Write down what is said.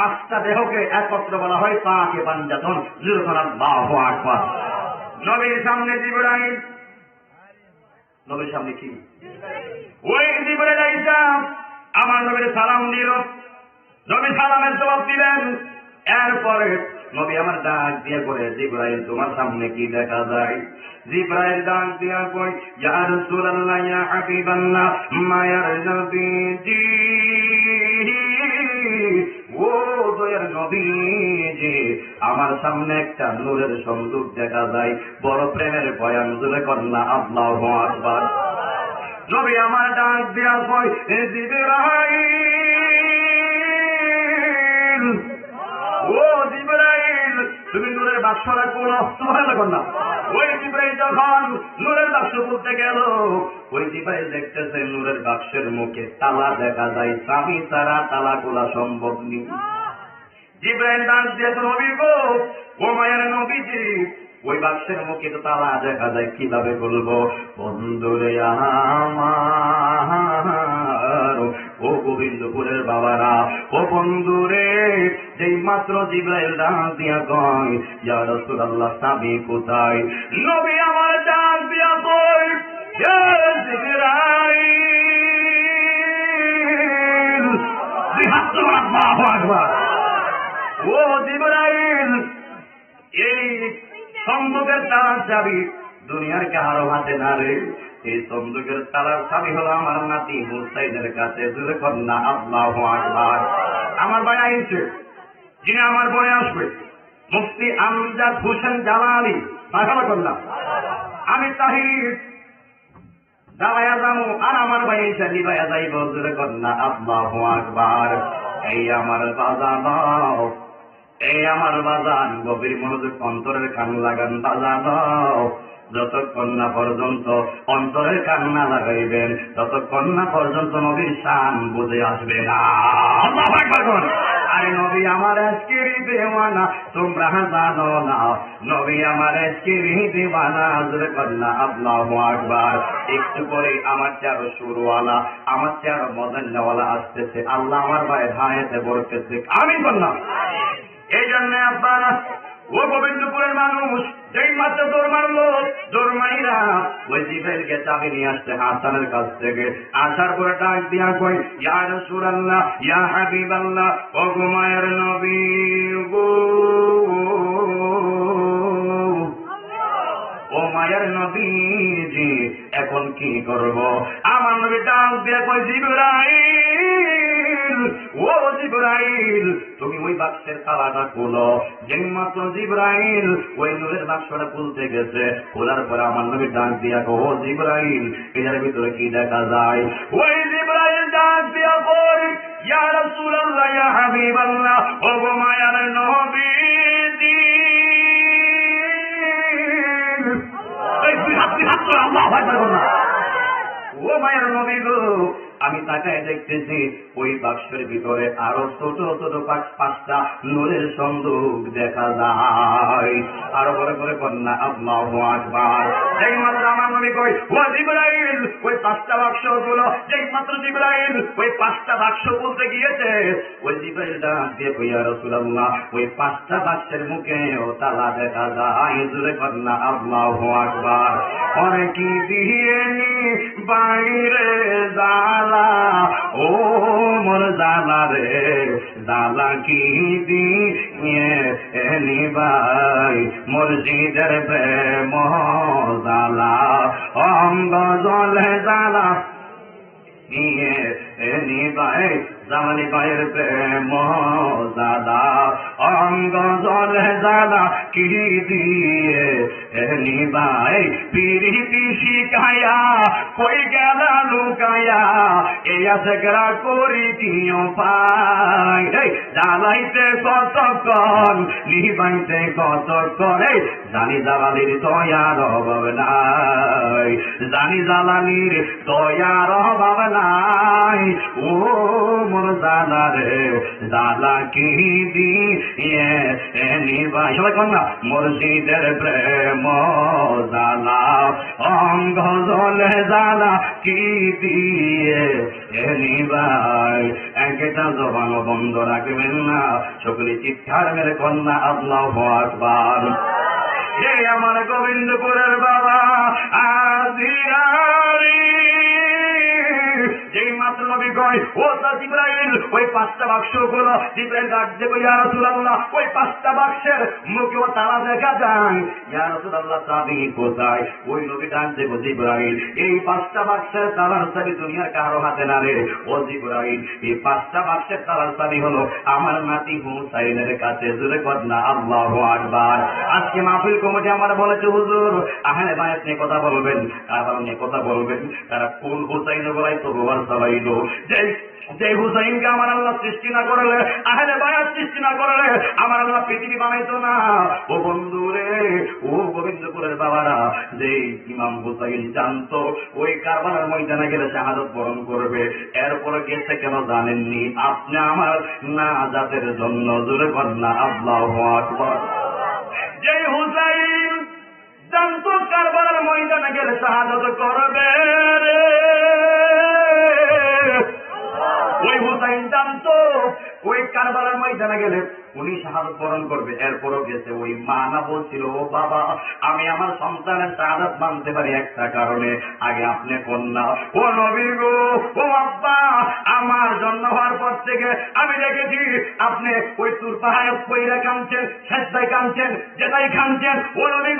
পাঁচটা দেহকে একত্র বলা হয় পাকে পাঞ্জাতন। যেরকম আল্লাহ আকবার। নবীর সামনে জিবরাইল। নবীর সামনে কি? ওই জিবরাইল আইসা, আমার নবীর সালাম দিল নবী সালামের জবাব দিলেন, এরপরে নবী আমার ডাক দিয়ে করে জিব্রাইল, তোমার সামনে কি দেখা যায়? জিব্রাইল ডাক দিয়া কই ইয়া রাসূলুল্লাহ, ইয়া হাবিবাল্লাহ মায়ার নবীজি ও দয়ার নবীজি, আমার সামনে একটা নূরের সংযোগ দেখা যায়। বড় প্রেমের বয়ান জুড়ে কন্যা আল্লাহু আকবার। নবী আমার ডাক জিব্রাইল, ও তুমি নূরের তোমার ওই জিব্রাইল যখন নূরের বাক্স গেল, ওই জিব্রাইল দেখতেছে নূরের বাক্সের মুখে তালা দেখা যায়। স্বামী তারা তালা খোলা সম্ভব নেই। জিব্রাইল ডাক দিয়ে নবী গো ও মায়ের নবীজি, ওই বাক্সের মুখে তো তালা দেখা যায়, কীভাবে বলব? বন্ধুরে আমার, ও গোবিন্দপুরের বাবারা, ও বন্ধুরে, যেই মাত্র জিব্রাইল ডাক দিয়া কয়, ইয়া রাসূলুল্লাহ সাবি কোথায়? নবী আমার ডাক দিয়া কয় ইয়া জিব্রাইল আকবার। ও জিব্রাইল, এই চাবি দুনিয়ার হাতে না রে। এই সম্মুখের তালার চাবি হলো আমার নাতি হুসাইনের কাছে আমার যিনি আমার আসবে। আমজাদ হোসেন জালালি কন্যা আমি তাহির, দাবায়া যাব, আর আমার ভাই এসে নিবায়া যাইব কন্যা আকবার। এই আমার দাও এই আমার বাজান, গভীর মনোযোগ অন্তরের কান লাগান বাজা দাও। যতক্ষণ না পর্যন্ত অন্তরের কান্না লাগাইবেন, ততক্ষণ না পর্যন্ত নবীর শান বুঝে আসবে না। নবী আমার আজকের দেওয়ানা তোমরা জানো না। নবী আমার আজকের দেওয়ানা জোরে কন্যা একটু করে আমার চারো শুরুওয়ালা, আমার চারো মদন্যওয়ালা আসতেছে। আল্লাহ আমার ভাই ভাইতে বলতেছে আমি বললাম। এই জন্য আপনারা ও গোবিন্দপুরের মানুষ, যেই মাত্র দৌড় মারলো, দৌড় মাইরা ওই জিবেলকে চাবি নিয়ে আসছে হাসানের কাছ থেকে। আসার পরে ডাক দিয়া কই ইয়া রাসূলুল্লাহ, ইয়া হাবিবাল্লাহ, ও গো মায়ের নবী গো। ও মায়ের নবীজি, এখন কি করব? আমার নবী ডাক দিয়ে কই জিবরাইল ও জিবরাইল, তুমি ওই বাক্সের তালাটা খুলো। যেই জিবরাইল, ওই নূরের বাক্সটা খুলতে গেছে। খোলার পরে আমার নবী ডাক দিয়া ও জিবরাইল, এটার ভিতরে কি দেখা যায়? ওই জিবরাইল ডাক দিয়া কই, ইয়া রাসূলুল্লাহ হাবিবাল্লাহ ও মায়ার আকবার ও মায়ের নবী গো আমি তাকায় দেখতেছি ওই বাক্সের ভিতরে আরও ছোট ছোট পাঁচ পাঁচটা নূরের সন্দুক দেখা যায়। আরও করে করে কন্যা আল্লাহু আকবার। মাত্র আমার নবী কই ও জিবরাইল, ওই পাঁচটা বাক্সগুলো যেই মাত্র জিবরাইল, ওই পাঁচটা বাক্স বলতে গিয়েছে ওই জিবরাইল ডাক দিয়ে কইয়া রাসূলুল্লাহ, ওই পাঁচটা বাক্সের মুখে ও তালা দেখা যায়। জুড়ে কন্যা আল্লাহু আকবার। অনেকই দিয়ে নি বাইরে ও মোর জালা রে জালা কি দিয়ে এনি ভাই মসজিদের প্রেম জালা অঙ্গ জলে জালা নিয়ে এনি ভাই জামানি ভাইয়ের প্রেম দাদা অঙ্গ জলে দাদা কি দিয়ে এনি ভাই পিরিতি শিখায়া নিবাইতে কতক্ষণ? এই, জানি জ্বালালির দয়ার অভাব নাই, জানি জ্বালালির দয়ার অভাব নাই। ও মন জানা রে, জালা কি দিয়ে এনি ভাই সবাই কন না, মসজিদের প্রেম জালা অঙ্গ জলে জানা কি দিয়ে এনিবার একটা জবান বন্ধ রাখবেন না সকলে চিৎকার মেরে কন্যা আল্লাহ আকবার। আমার গোবিন্দপুরের বাবা মাত্র নবী কয়, ও জিব্রাইল, ওই পাঁচটা বাক্সগুলো ওই পাঁচটা বাক্সের তালা দেখা যায় কোথায়? ওই নবী এই পাঁচটা বাক্সের চাবি দুনিয়ার কারও হাতে না রে। ও এই পাঁচটা বাক্সের চাবি হলো আমার নাতি হুসাইনের কাছে জুড়ে কন্যা আল্লাহু আকবার। আজকে মাহফিল কমিটি আমার বলেছে, হুজুর, আহলে বায়াত নিয়ে কথা বলবেন। কারবার নিয়ে কথা বলবেন? তারা কোন হুসাইন বলাই তো রোবার চালাইলো। যে হুসাইনকে আমার আল্লাহ সৃষ্টি না করলে, আহলে বায়াত সৃষ্টি না করলে আমার আল্লাহ পৃথিবী বানাইতো না। ও বন্ধু রে, ও গোবিন্দপুরের বাবারা যে ইমাম হুসাইন জানতো, ওই কারবারের ময়দানে গেলে শাহাদত বরণ করবে। এরপরে গেছে কেন জানেননি? আপনি আমার না জাতের জন্য জোরে কন্যা আল্লাহ যে হুসাইন জানতো কারবারের ময়দানে গেলে শাহাদত করবে রে ওই কারবালার ময়দানে গেলে উনি শাহাদত বরণ করবে। এরপরও গেছে ওই মা না বলছিল, ও বাবা, আমি আমার সন্তানের শাহাদত মানতে পারি একটা কারণে। আগে আপনি কন্যা। ও নবী গো, ও আব্বা, আমার জন্ম হওয়ার পর থেকে আমি দেখেছি আপনি ওই তুর পাহাড়ে পইরা কাঁদছেন শেষদায় কাঁদছেন যেটাই কাঁদছেন। ও নবী